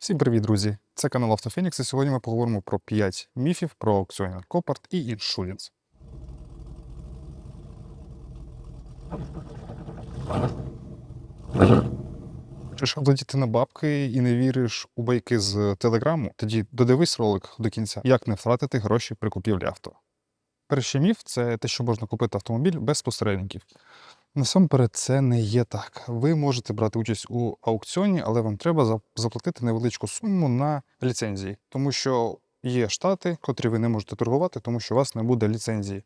Всім привіт, друзі! Це канал Автофенікс, і сьогодні ми поговоримо про 5 міфів про аукціонер Копарт і іншурінс. Хочеш влетіти на бабки і не віриш у байки з телеграму? Тоді додивись ролик до кінця, як не втратити гроші при купівлі авто. Перший міф це те, що можна купити автомобіль без посередників. Насамперед, це не є так. Ви можете брати участь у аукціоні, але вам треба за- заплатити невеличку суму на ліцензії, тому що є штати, котрі ви не можете торгувати, тому що у вас не буде ліцензії.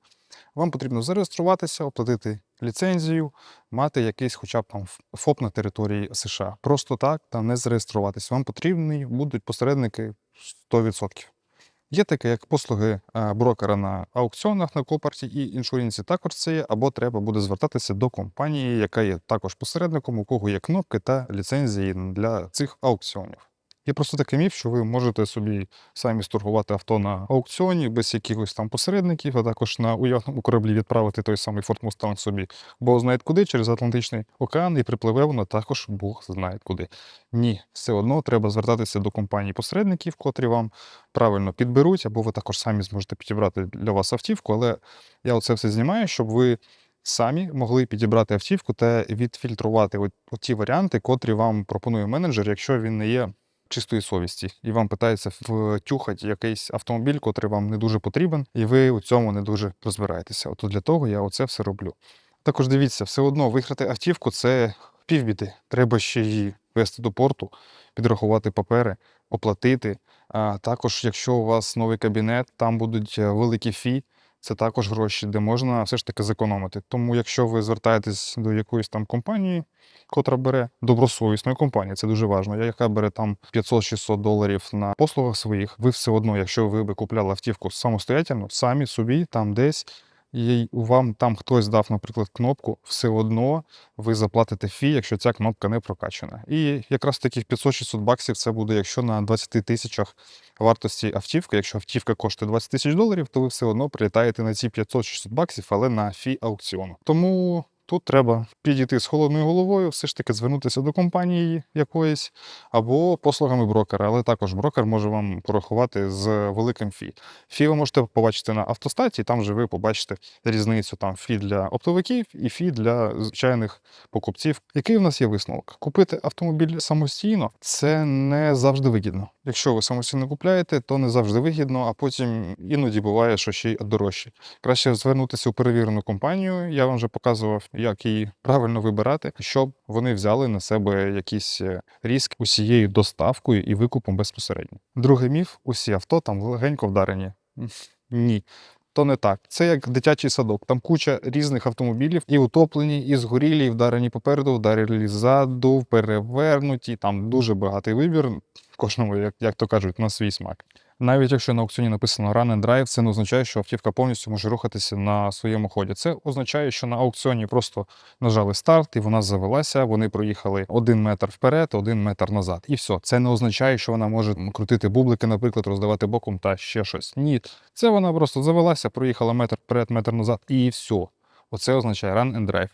Вам потрібно зареєструватися, оплатити ліцензію, мати якийсь, хоча б там ФОП на території США. Просто так там не зареєструватись. Вам потрібні будуть посередники 100%. Є таке, як послуги е, брокера на аукціонах на Копарті і іншурінці також це є, або треба буде звертатися до компанії, яка є також посередником, у кого є кнопки та ліцензії для цих аукціонів. Є просто такий міф, що ви можете собі самі сторгувати авто на аукціоні без якихось там посередників, а також на уявному кораблі відправити той самий Ford Mustang собі, бо знає куди через Атлантичний океан і припливе воно також Бог знає куди. Ні, все одно треба звертатися до компаній посередників, котрі вам правильно підберуть, або ви також самі зможете підібрати для вас автівку. Але я оце все знімаю, щоб ви самі могли підібрати автівку та відфільтрувати от, от ті варіанти, котрі вам пропонує менеджер, якщо він не є чистої совісті, і вам питається втюхати якийсь автомобіль, котрий вам не дуже потрібен, і ви у цьому не дуже розбираєтеся. От для того я оце все роблю. Також дивіться, все одно виграти автівку це півбіди. Треба ще її вести до порту, підрахувати папери, оплатити. А також, якщо у вас новий кабінет, там будуть е, великі фі, це також гроші, де можна все ж таки зекономити. Тому, якщо ви звертаєтесь до якоїсь там компанії, котра бере добросовісної компанії, це дуже важливо, яка бере там 500-600 доларів на послугах своїх, ви все одно, якщо ви би купляли автівку самостоятельно, самі собі там десь. І вам там хтось дав, наприклад, кнопку, все одно ви заплатите фі, якщо ця кнопка не прокачана. І якраз таких 500-600 баксів це буде, якщо на 20 тисячах вартості автівки, якщо автівка коштує 20 тисяч доларів, то ви все одно прилітаєте на ці 500-600 баксів, але на фі аукціону. Тому тут треба підійти з холодною головою, все ж таки звернутися до компанії якоїсь або послугами брокера, але також брокер може вам порахувати з великим фі. Фі ви можете побачити на автостаті, там же ви побачите різницю там фі для оптовиків і фі для звичайних покупців. Який в нас є висновок? Купити автомобіль самостійно це не завжди вигідно. Якщо ви самостійно купляєте, то не завжди вигідно, а потім іноді буває, що ще й дорожче. Краще звернутися у перевірену компанію. Я вам вже показував, як її правильно вибирати, щоб вони взяли на себе якийсь е, різк усією доставкою і викупом безпосередньо. Другий міф: усі авто там легенько вдарені. Ні. То не так. Це як дитячий садок. Там куча різних автомобілів, і утоплені, і згорілі, і вдарені попереду, вдарені ззаду, перевернуті. Там дуже багатий вибір. Кожному, як, як то кажуть, на свій смак. Навіть якщо на аукціоні написано Run and Drive, це не означає, що автівка повністю може рухатися на своєму ході. Це означає, що на аукціоні просто нажали старт, і вона завелася. Вони проїхали один метр вперед, один метр назад. І все. Це не означає, що вона може крутити бублики, наприклад, роздавати боком та ще щось. Ні, це вона просто завелася, проїхала метр вперед, метр назад, і все. Оце означає Run and Drive.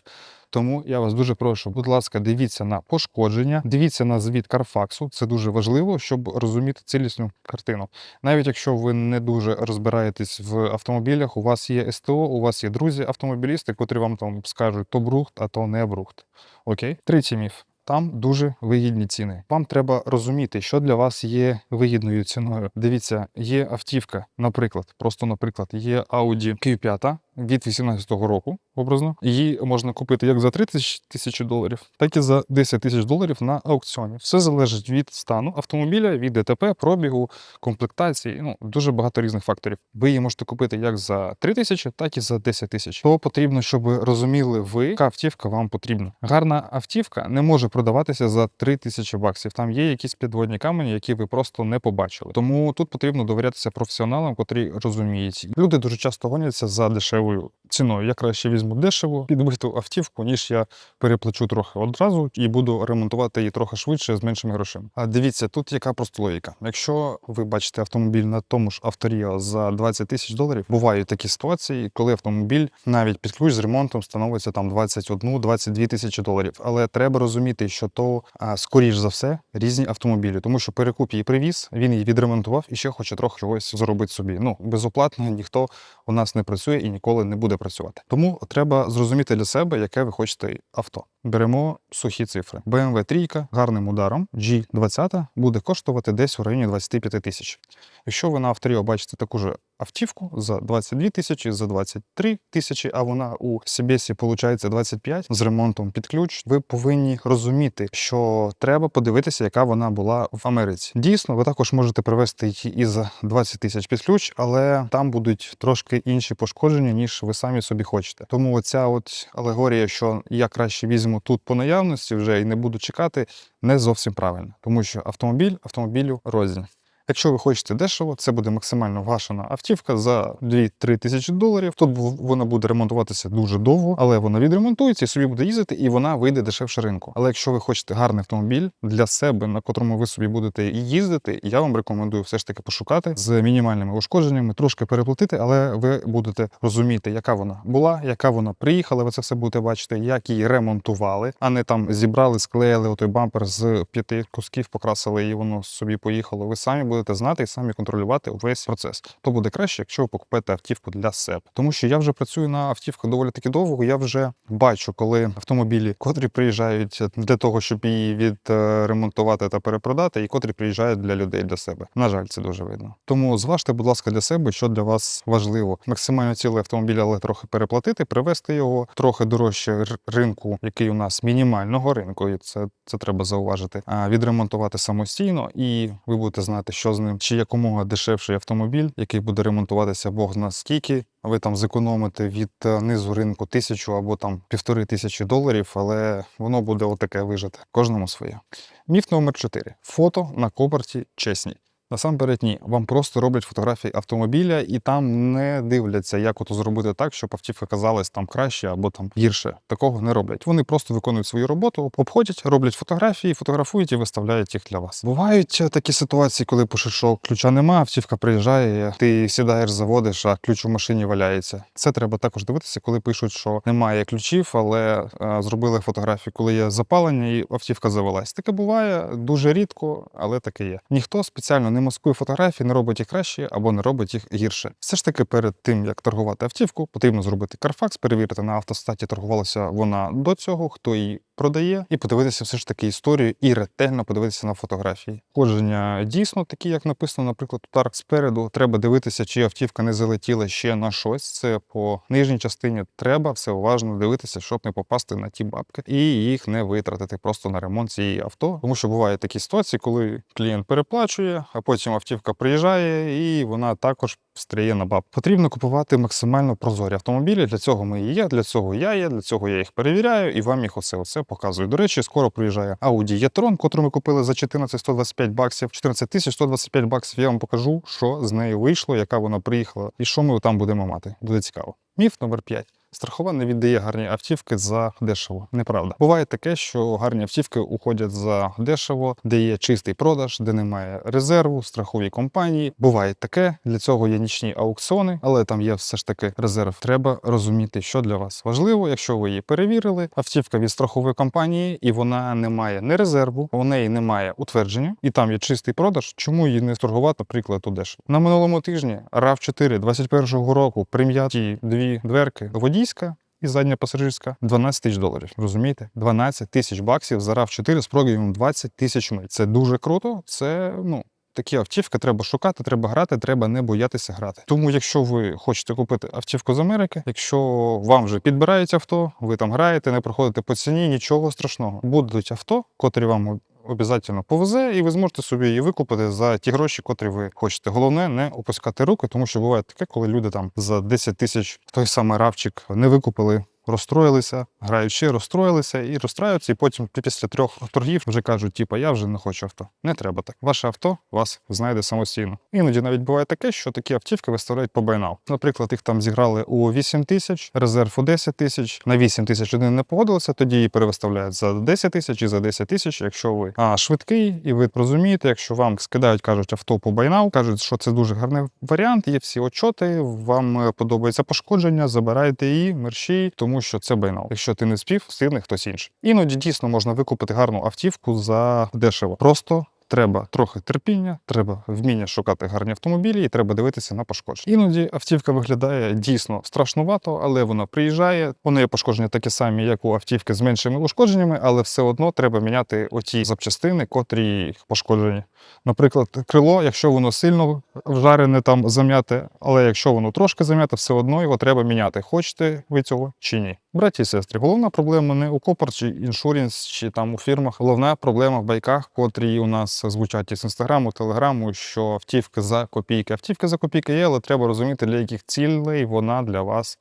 Тому я вас дуже прошу, будь ласка, дивіться на пошкодження, дивіться на звіт Карфаксу. Це дуже важливо, щоб розуміти цілісну картину. Навіть якщо ви не дуже розбираєтесь в автомобілях, у вас є СТО, у вас є друзі автомобілісти, котрі вам там скажуть то брухт, а то не брухт. Окей, третій міф. Там дуже вигідні ціни. Вам треба розуміти, що для вас є вигідною ціною. Дивіться, є автівка, наприклад, просто наприклад, є Audi Q5 від 18-го року, образно. Її можна купити як за 30 тисяч доларів, так і за 10 тисяч доларів на аукціоні. Все залежить від стану автомобіля, від ДТП, пробігу, комплектації. Ну дуже багато різних факторів. Ви її можете купити як за 3 тисячі, так і за 10 тисяч. То потрібно, щоб розуміли ви, яка автівка вам потрібна. Гарна автівка не може продаватися за 3 тисячі баксів. Там є якісь підводні камені, які ви просто не побачили. Тому тут потрібно довірятися професіоналам, котрі розуміють. Люди дуже часто гоняться за дешевою дешевою ціною. Я краще візьму дешево підбиту автівку, ніж я переплачу трохи одразу і буду ремонтувати її трохи швидше з меншими грошима. А дивіться, тут яка просто логіка. Якщо ви бачите автомобіль на тому ж авторіо за 20 тисяч доларів, бувають такі ситуації, коли автомобіль навіть під ключ з ремонтом становиться там 21-22 тисячі доларів. Але треба розуміти, що то скоріш за все різні автомобілі, тому що перекуп її привіз, він її відремонтував і ще хоче трохи чогось заробити собі. Ну безоплатно ніхто у нас не працює і ніколи не буде працювати. Тому треба зрозуміти для себе, яке ви хочете авто. Беремо сухі цифри. BMW 3 гарним ударом G20 буде коштувати десь у районі 25 тисяч. Якщо ви на авторіо бачите таку ж автівку за 22 тисячі, за 23 тисячі, а вона у Сібесі виходить 25 з ремонтом під ключ, ви повинні розуміти, що треба подивитися, яка вона була в Америці. Дійсно, ви також можете привезти її і за 20 тисяч під ключ, але там будуть трошки інші пошкодження, ніж ви самі собі хочете. Тому оця от алегорія, що я краще візьму тут по наявності вже і не буду чекати, не зовсім правильно, тому що автомобіль автомобілю розділь. Якщо ви хочете дешево, це буде максимально вгашена автівка за 2-3 тисячі доларів. Тут вона буде ремонтуватися дуже довго, але вона відремонтується і собі буде їздити, і вона вийде дешевше ринку. Але якщо ви хочете гарний автомобіль для себе, на котрому ви собі будете їздити, я вам рекомендую все ж таки пошукати з мінімальними ушкодженнями, трошки переплатити, але ви будете розуміти, яка вона була, яка вона приїхала. Ви це все будете бачити, як її ремонтували, а не там зібрали, склеїли отой бампер з п'яти кусків, покрасили і воно собі поїхало. Ви самі будете знати і самі контролювати весь процес. То буде краще, якщо ви покупаєте автівку для себе. Тому що я вже працюю на автівках доволі таки довго. Я вже бачу, коли автомобілі, котрі приїжджають для того, щоб її відремонтувати та перепродати, і котрі приїжджають для людей для себе. На жаль, це дуже видно. Тому зважте, будь ласка, для себе, що для вас важливо. Максимально цілий автомобіль, але трохи переплатити, привезти його трохи дорожче ринку, який у нас мінімального ринку, і це, це треба зауважити. А відремонтувати самостійно, і ви будете знати, що з ним, чи якомога дешевший автомобіль, який буде ремонтуватися Бог на скільки. Ви там зекономите від е, низу ринку тисячу або там півтори тисячі доларів, але воно буде отаке вижите. Кожному своє. Міф номер 4. Фото на копорті чесні. Насамперед, ні, вам просто роблять фотографії автомобіля і там не дивляться, як ото зробити так, щоб автівка казалась там краще або там гірше. Такого не роблять. Вони просто виконують свою роботу, обходять, роблять фотографії, фотографують і виставляють їх для вас. Бувають е, такі ситуації, коли пишеш, що ключа нема, автівка приїжджає, ти сідаєш, заводиш, а ключ у машині валяється. Це треба також дивитися, коли пишуть, що немає ключів, але е, зробили фотографію, коли є запалення, і автівка завелась. Таке буває дуже рідко, але таке є. Ніхто спеціально не маскує фотографії, не робить їх краще або не робить їх гірше. Все ж таки, перед тим як торгувати автівку, потрібно зробити карфакс, перевірити на автостаті, торгувалася вона до цього, хто її продає, і подивитися все ж таки історію і ретельно подивитися на фотографії. Ходження дійсно такі, як написано, наприклад, у Тарк спереду. Треба дивитися, чи автівка не залетіла ще на щось. Це по нижній частині треба все уважно дивитися, щоб не попасти на ті бабки і їх не витратити просто на ремонт цієї авто. Тому що бувають такі ситуації, коли клієнт переплачує, а потім автівка приїжджає і вона також встряє на баб. Потрібно купувати максимально прозорі автомобілі. Для цього ми і є, для цього я є, для цього я їх перевіряю і вам їх оце оце показую. До речі, скоро приїжджає Audi e-tron, котру ми купили за 14 125 баксів, 14 тисяч 125 баксів. Я вам покажу, що з нею вийшло, яка вона приїхала, і що ми там будемо мати. Буде цікаво. Міф номер 5. Страхова не віддає гарні автівки за дешево. Неправда. Буває таке, що гарні автівки уходять за дешево, де є чистий продаж, де немає резерву, страхові компанії. Буває таке. Для цього є нічні аукціони, але там є все ж таки резерв. Треба розуміти, що для вас важливо. Якщо ви її перевірили, автівка від страхової компанії, і вона не має не резерву, у неї немає утвердження, і там є чистий продаж. Чому її не торгувати, наприклад, у дешево? На минулому тижні rav 4 21-го року прим'яті дві дверки водійська. І задня пасажирська 12 тисяч доларів. Розумієте? 12 тисяч баксів за rav 4 з пробігом 20 тисяч миль. Це дуже круто. Це ну. Такі автівки треба шукати, треба грати, треба не боятися грати. Тому, якщо ви хочете купити автівку з Америки, якщо вам вже підбирають авто, ви там граєте, не проходите по ціні, нічого страшного. Будуть авто, котрі вам обов'язково повезе, і ви зможете собі її викупити за ті гроші, котрі ви хочете. Головне не опускати руки, тому що буває таке, коли люди там за 10 тисяч той самий равчик не викупили. Розстроїлися, граючи, розстроїлися і розстраюються, і потім після трьох торгів вже кажуть, типа, я вже не хочу авто. Не треба так. Ваше авто вас знайде самостійно. Іноді навіть буває таке, що такі автівки виставляють по байнау. Наприклад, їх там зіграли у 8 тисяч, резерв у 10 тисяч. На 8 тисяч людина не погодилася, тоді її перевиставляють за 10 тисяч і за 10 тисяч, якщо ви а, швидкий, і ви розумієте, якщо вам скидають, кажуть авто по байнау, кажуть, що це дуже гарний варіант, є всі отчоти, вам е, подобається пошкодження, забирайте її, мерщій, тому що це байнал. Якщо ти не спів, встигне хтось інший. Іноді дійсно можна викупити гарну автівку за дешево. Просто Треба трохи терпіння, треба вміння шукати гарні автомобілі і треба дивитися на пошкодження. Іноді автівка виглядає дійсно страшнувато, але вона приїжджає. У неї пошкодження такі самі, як у автівки з меншими ушкодженнями, але все одно треба міняти оті запчастини, котрі пошкоджені. Наприклад, крило, якщо воно сильно вжарене, там зам'яте, але якщо воно трошки зам'яте, все одно його треба міняти. Хочете ви цього чи ні? Браті і сестри, головна проблема не у Копор чи іншурінс, чи там у фірмах. Головна проблема в байках, котрі у нас звучать із інстаграму, телеграму, що автівки за копійки. Автівки за копійки є, але треба розуміти, для яких цілей вона для вас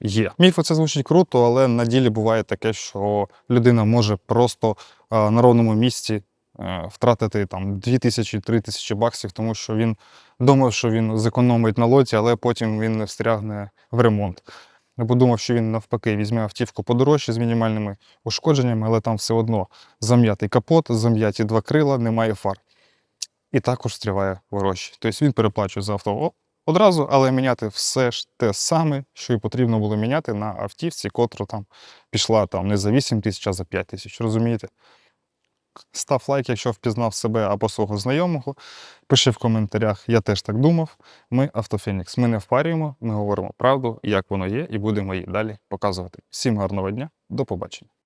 є. Міфо це звучить круто, але на ділі буває таке, що людина може просто а, на ровному місці е, втратити там 2 тисячі, 3 тисячі баксів, тому що він думав, що він зекономить на лоті, але потім він не встрягне в ремонт. Я подумав, що він навпаки візьме автівку подорожче з мінімальними ушкодженнями, але там все одно зам'ятий капот, зам'яті два крила, немає фар. І також стріває гроші. Тобто він переплачує за авто одразу, але міняти все ж те саме, що й потрібно було міняти на автівці, котра там пішла там не за 8 тисяч, а за 5 тисяч. Розумієте? Став лайк, якщо впізнав себе або свого знайомого. Пиши в коментарях, я теж так думав. Ми Автофенікс. Ми не впарюємо, ми говоримо правду, як воно є, і будемо її далі показувати. Всім гарного дня, до побачення.